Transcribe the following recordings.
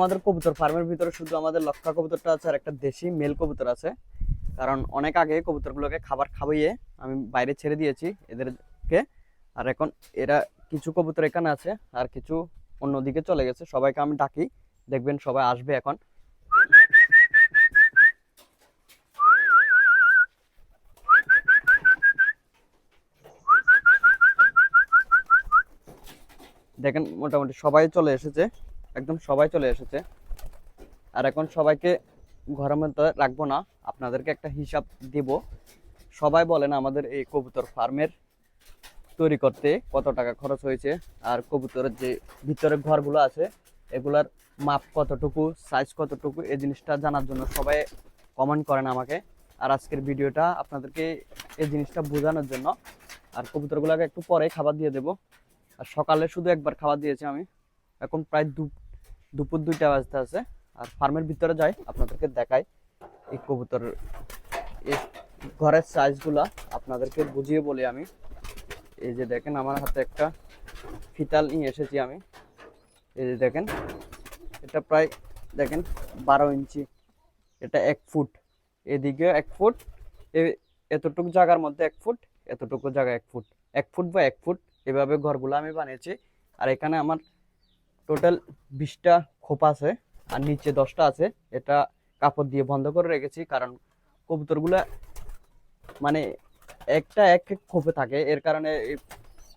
আমাদের কবুতর ফার্মের ভিতরে শুধু আমাদের লক্ষা কবুতরটা আছে আর একটা দেশি মেল কবুতর আছে। কারণ অনেক আগে কবুতরগুলোকে খাবার খাওয়াইয়ে আমি বাইরে ছেড়ে দিয়েছি এদেরকে। আর এখন এরা কিছু কবুতর এখানে আছে আর কিছু অন্যদিকে চলে গেছে। সবাইকে আমি ডাকি, দেখবেন সবাই আসবে এখন। দেখেন, মোটামুটি সবাই চলে এসেছে। একদম সবাই চলে এসেছে। আর এখন সবাইকে ঘরের মধ্যে রাখব না, আপনাদেরকে একটা হিসাব দিব। সবাই বলেন আমাদের এই কবুতর ফার্মের তৈরি করতে কত টাকা খরচ হয়েছে, আর কবুতরের যে ভিতরে ঘরগুলো আছে, এগুলার মাপ কতটুকু সাইজ কতটুকু, এই জিনিসটা জানার জন্য সবাই কমেন্ট করেন আমাকে। আর আজকের ভিডিওটা আপনাদেরকে এই জিনিসটা বোঝানোর জন্য। আর কবুতরগুলোকে একটু পরে খাবার দিয়ে দেবো। আর সকালে শুধু একবার খাবার দিয়েছি আমি। এখন প্রায় দু দুপুর দুইটা বাজতে আছে। আর ফার্মের ভিতরে যাই, আপনাদেরকে দেখাই এই কবুতর। ঘরের সাইজগুলা আপনাদেরকে বুঝিয়ে বলি আমি। এই যে দেখেন, আমার হাতে একটা ফিতাল নিয়ে এসেছি আমি। এই যে দেখেন, এটা প্রায় দেখেন বারো ইঞ্চি। এটা এক ফুট। এদিকে এক ফুট। এতটুকু জায়গার মধ্যে এক ফুট, এতটুকু জায়গা এক ফুট। এক ফুট বা এক ফুট, এভাবে ঘরগুলো আমি বানিয়েছি। আর এখানে আমার টোটাল বিশটা খোপ আছে আর নিচে দশটা আছে। এটা কাপড় দিয়ে বন্ধ করে রেখেছি কারণ কবুতরগুলো মানে একটা এক এক খোপে থাকে। এর কারণে এই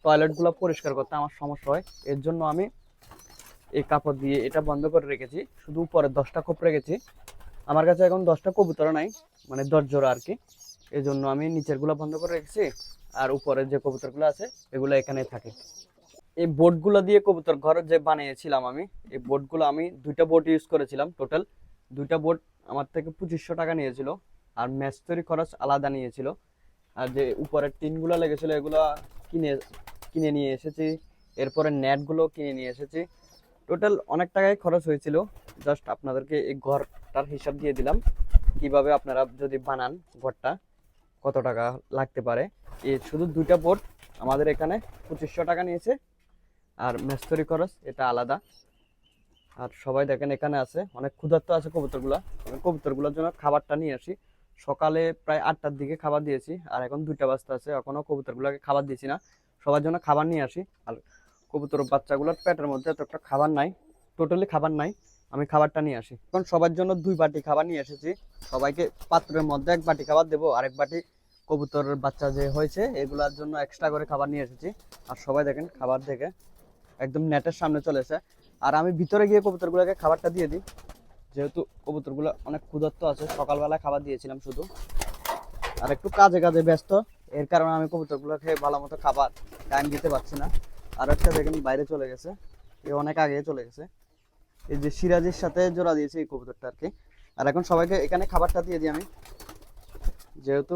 টয়লেটগুলো পরিষ্কার করতে আমার সমস্যা হয়। এর জন্য আমি এই কাপড় দিয়ে এটা বন্ধ করে রেখেছি। শুধু উপরে দশটা খোপ রেখেছি। আমার কাছে এখন দশটা কবুতর নাই মানে দশ জোড়া আর কি। এই জন্য আমি নিচেরগুলো বন্ধ করে রেখেছি আর উপরে যে কবুতরগুলো আছে, এগুলো এখানে থাকে। এই বোর্ডগুলো দিয়ে কবুতর ঘর যে বানিয়েছিলাম আমি, এই বোর্ডগুলো আমি দুইটা বোর্ড ইউজ করেছিলাম টোটাল দুইটা বোর্ড আমার থেকে পঁচিশশো টাকা নিয়েছিল আর ম্যাচ তৈরি খরচ আলাদা নিয়েছিল। আর যে উপরের টিনগুলো লেগেছিল এগুলো কিনে কিনে নিয়ে এসেছি। এরপরে নেটগুলো কিনে নিয়ে এসেছি। টোটাল অনেক টাকাই খরচ হয়েছিল। জাস্ট আপনাদেরকে এই ঘরটার হিসাব দিয়ে দিলাম। কীভাবে আপনারা যদি বানান ঘরটা, কত টাকা লাগতে পারে। এই শুধু দুইটা বোর্ড আমাদের এখানে পঁচিশশো টাকা নিয়েছে। আর মেস্তরি খরচ, এটা আলাদা। আর সবাই দেখেন এখানে আছে, অনেক ক্ষুধার্ত আছে কবুতরগুলা। আমি কবুতরগুলোর জন্য খাবারটা নিয়ে আসি। সকালে প্রায় আটটার দিকে খাবার দিয়েছি, আর এখন দুইটা বাজতে আছে এখনও কবুতরগুলোকে খাবার দিয়েছি না। সবার জন্য খাবার নিয়ে আসি, আর কবুতর বাচ্চাগুলোর পেটের মধ্যে এত একটা খাবার নাই টোটালি খাবার নাই, আমি খাবারটা নিয়ে আসি। এখন সবার জন্য দুই বাটি খাবার নিয়ে এসেছি, সবাইকে পাত্রের মধ্যে এক বাটি খাবার দেবো আরেক বাটি কবুতরের বাচ্চা যে হয়েছে, এগুলার জন্য এক্সট্রা করে খাবার নিয়ে এসেছি। আর সবাই দেখেন খাবার দেখে একদম নেটের সামনে চলে এসে। আর আমি ভিতরে গিয়ে কবুতরগুলোকে খাবারটা দিয়ে দিই। যেহেতু কবুতরগুলো অনেক ক্ষুধার্ত আছে, সকালবেলা খাবার দিয়েছিলাম শুধু। আর একটু কাজে কাজে ব্যস্ত, এর কারণে আমি কবুতরগুলোকে ভালো মতো খাবার টাইম দিতে পারছি না। আর একটা দেখেন বাইরে চলে গেছে, এ অনেক আগে চলে গেছে। এই যে সিরাজের সাথে জোড়া দিয়েছে এই কবুতরটা আর কি। আর এখন সবাইকে এখানে খাবারটা দিয়ে দিই আমি। যেহেতু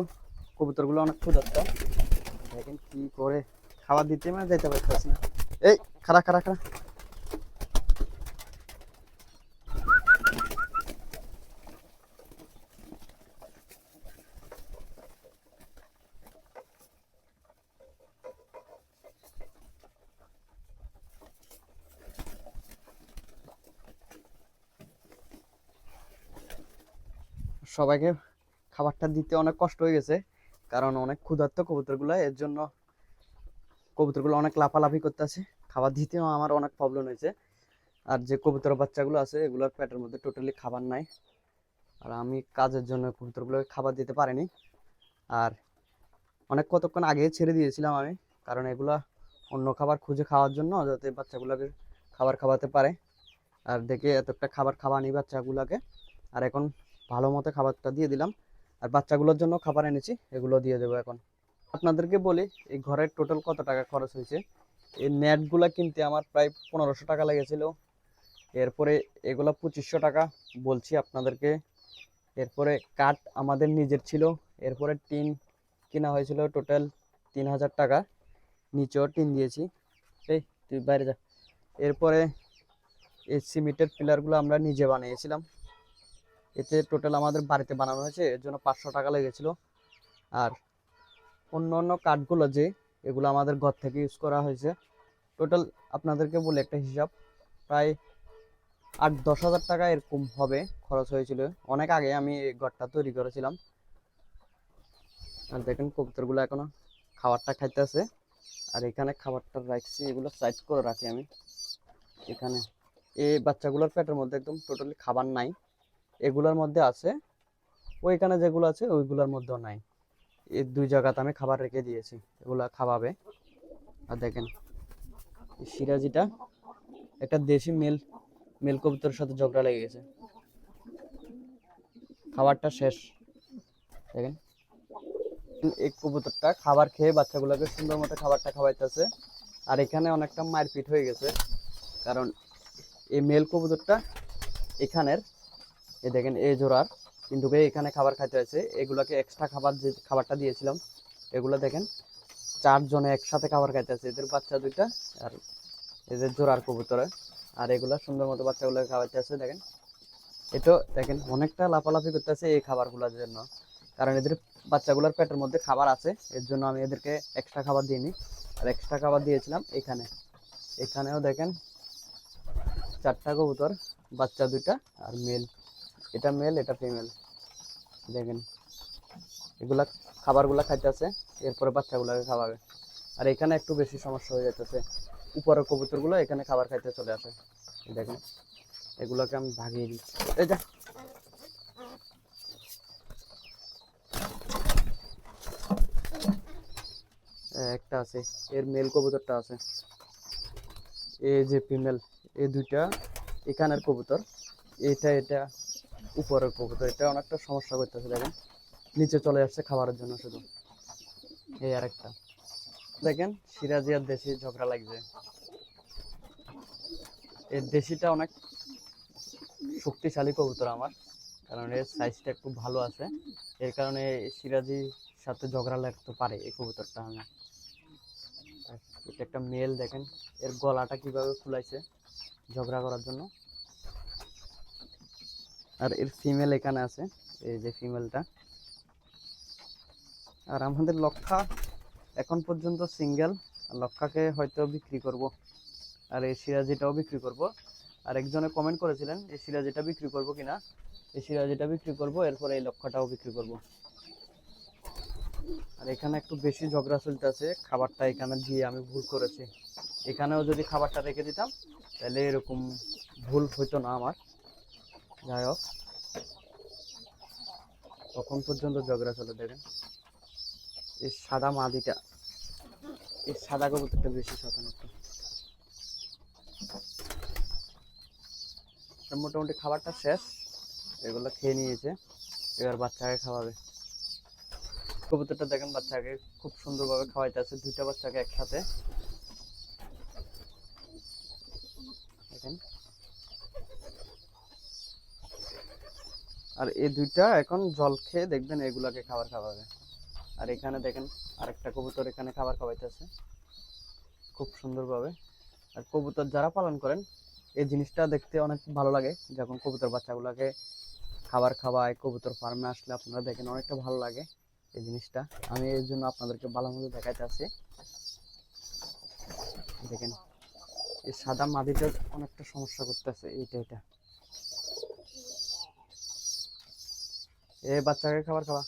কবুতরগুলো অনেক ক্ষুধার্ত, দেখেন কি করে খাবার দিতে মানে যেতে পারতেছি না। এই খারা খারা খারা সবাইকে খাবারটা দিতে অনেক কষ্ট হয়ে গেছে, কারণ অনেক ক্ষুধার্ত কবুতরগুলো, এর জন্য কবুতরগুলো অনেক লাফালাফি করতেছে। খাবার দিতেও আমার অনেক প্রবলেম হয়েছে। আর যে কবুতর বাচ্চাগুলো আছে, এগুলোর পেটের মধ্যে টোটালি খাবার নাই। আর আমি কাজের জন্য কবুতরগুলোকে খাবার দিতে পারিনি। আর অনেক কতক্ষণ আগে ছেড়ে দিয়েছিলাম আমি, কারণ এগুলা অন্য খাবার খুঁজে খাওয়ার জন্য যাতে বাচ্চাগুলোকে খাবার খাওয়াতে পারে। আর দেখে এতটা খাবার খাওয়ানি বাচ্চাগুলোকে। আর এখন ভালো মতো খাবারটা দিয়ে দিলাম। আর বাচ্চাগুলোর জন্য খাবার এনেছি, এগুলো দিয়ে দেবো এখন। আপনাদেরকে বলি, এই ঘরের টোটাল কত টাকা খরচ হয়েছে? এই নেটগুলা কিনতে আমার প্রায় পনেরোশো টাকা লেগেছিল। এরপরে এগুলো পঁচিশশো টাকা বলছি আপনাদেরকে। এরপরে কাঠ আমাদের নিজের ছিল। এরপরে টিন কেনা হয়েছিল টোটাল তিন হাজার টাকা। নিচেও টিন দিয়েছি। এই, তুই বাইরে যা। এরপরে এই সিমেন্টের পিলারগুলো আমরা নিজে বানিয়েছিলাম। এতে টোটাল আমাদের বাড়িতে বানানো হয়েছে। এর জন্য পাঁচশো টাকা লেগেছিল। আর অন্য অন্য কাঠগুলো যে এগুলো আমাদের ঘর থেকে ইউজ করা হয়েছে। টোটাল আপনাদেরকে বলে একটা হিসাব, প্রায় আট দশ হাজার টাকা এরকম হবে খরচ হয়েছিল। অনেক আগে আমি এই ঘরটা তৈরি করেছিলাম। আর দেখেন কবুতরগুলো এখনও খাবারটা খাইতেছে। আর এখানে খাবারটা রাখছি, এগুলো সাইজ করে রাখি আমি। এখানে এই বাচ্চাগুলোর পেটের মধ্যে একদম টোটালি খাবার নাই। এগুলোর মধ্যে আছে, ওইখানে যেগুলো আছে ওইগুলোর মধ্যেও নাই। এই দুই জায়গাতে আমি খাবার রেখে দিয়েছি, এগুলা খাওয়াবে। আর দেখেন সিরাজিটা একটা দেশি মেল মেল কবুতরের সাথে ঝগড়া লেগে গেছে। খাবারটা শেষ। দেখেন, এই কবুতরটা খাবার খেয়ে বাচ্চাগুলোকে সুন্দর মতো খাবারটা খাওয়াইতেছে। আর এখানে অনেকটা মারপিট হয়ে গেছে, কারণ এই মেল কবুতরটা এখানের, এই দেখেন, এই জোড়ার কিন্তু এখানে খাবার খাইতে হয়েছে। এগুলোকে এক্সট্রা খাবার যে খাবারটা দিয়েছিলাম, এগুলো দেখেন, চারজনে একসাথে খাবার খাইতেছে এদের বাচ্চা দুইটা আর এদের জোড়ার কবুতরে। আর এগুলা সুন্দর মতো বাচ্চাগুলোকে খাওয়াইতে আছে দেখেন। এটা দেখেন, অনেকটা লাফালাফি করতেছে এই খাবারগুলোর জন্য। কারণ এদের বাচ্চাগুলোর পেটের মধ্যে খাবার আছে, এর জন্য আমি এদেরকে এক্সট্রা খাবার দিইনি। আর এক্সট্রা খাবার দিয়েছিলাম এখানে। এখানেও দেখেন, চারটা কবুতর, বাচ্চা দুইটা আর মেল এটা মেল এটা ফিমেল দেখেন, এগুলা খাবারগুলা খাইতেছে, এরপরে বাচ্চাগুলোকে খাওয়াবে। আর এখানে একটু বেশি সমস্যা হয়ে যাইতেছে। উপরের কবুতরগুলো এখানে খাবার খাইতে চলে আসে। দেখেন, এগুলোকে আমি ভাগিয়ে দিই এই যা। একটা আছে, এর মেল কবুতরটা আছে। এই যে ফিমেল এই দুইটা, এখানের কবুতর এটা এটা উপরের কবুতর, এটা অনেকটা সমস্যা করতেছে, দেখেন। নিচে চলে আসছে খাবারের জন্য শুধু। এই আরেকটা। দেখেন, সিরাজি আর দেশি ঝগড়া লাগছে। এর দেশিটা অনেক শক্তিশালী কবুতর আমার, কারণ এর সাইজটা একটু ভালো আছে। এর কারণে সিরাজির সাথে ঝগড়া লাগতে পারে এই কবুতরটা আমি আর এটা একটা মেল দেখেন, এর গলাটা কীভাবে ফুলাইছে ঝগড়া করার জন্য। আর এর ফিমেল এখানে আছে, এই যে ফিমেলটা আর আমাদের লক্ষা এখন পর্যন্ত সিঙ্গেল লক্ষাকে হয়তো বিক্রি করব। আর এই সিরাজিটাও বিক্রি করব। আর একজনে কমেন্ট করেছিলেন, এই সিরাজিটা বিক্রি করব কিনা? এই সিরাজিটা বিক্রি করব, এরপরে এই লক্ষাটাও বিক্রি করব। আর এখানে একটু বেশি ঝগড়া চলতেছে খাবারটা এখানে দিয়ে আমি ভুল করেছি। এখানেও যদি খাবারটা রেখে দিতাম, তাহলে এরকম ভুল হইতো না আমার। যাই হোক তখন পর্যন্ত ঝগড়া চলে দেখেন? এই সাদা মাদিটা, এই সাদা কবুতরটা বেশি শতান একটু তো মোটামুটি খাবারটা শেষ, এগুলো খেয়ে নিয়েছে, এবার বাচ্চাকে খাওয়াবে। কবুতরটা দেখেন বাচ্চাকে খুব সুন্দরভাবে খাওয়াইতেছে, দুইটা বাচ্চাকে একসাথে দেখেন আর এই দুইটা এখন জল খেয়ে দেখবেন এগুলাকে খাবার খাওয়াবে। আর এখানে দেখেন আরেকটা কবুতর এখানে খাবার খাওয়াইতেছে। খুব সুন্দরভাবে। আর কবুতর যারা পালন করেন, এই জিনিসটা দেখতে অনেক ভালো লাগে। যখন কবুতর বাচ্চাগুলোকে খাবার খাওয়ায়, কবুতর ফার্মে আসলে আপনারা দেখেন অনেকটা ভালো লাগে এই জিনিসটা। আমি এর জন্য আপনাদেরকে ভালো মতো দেখাইতে আসি। দেখেন, এই সাদা মাদিটা অনেকটা সমস্যা করতেছে এইটা এটা এ বাচ্চাকে খাবার খাওয়া।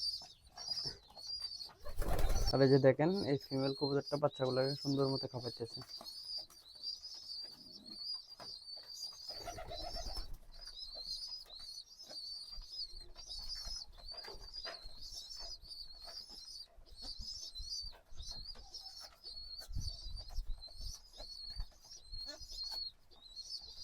আর এই যে দেখেন, এই ফিমেল কবুতরটা বাচ্চাগুলোকে সুন্দর মতো খাওয়াইতেছে।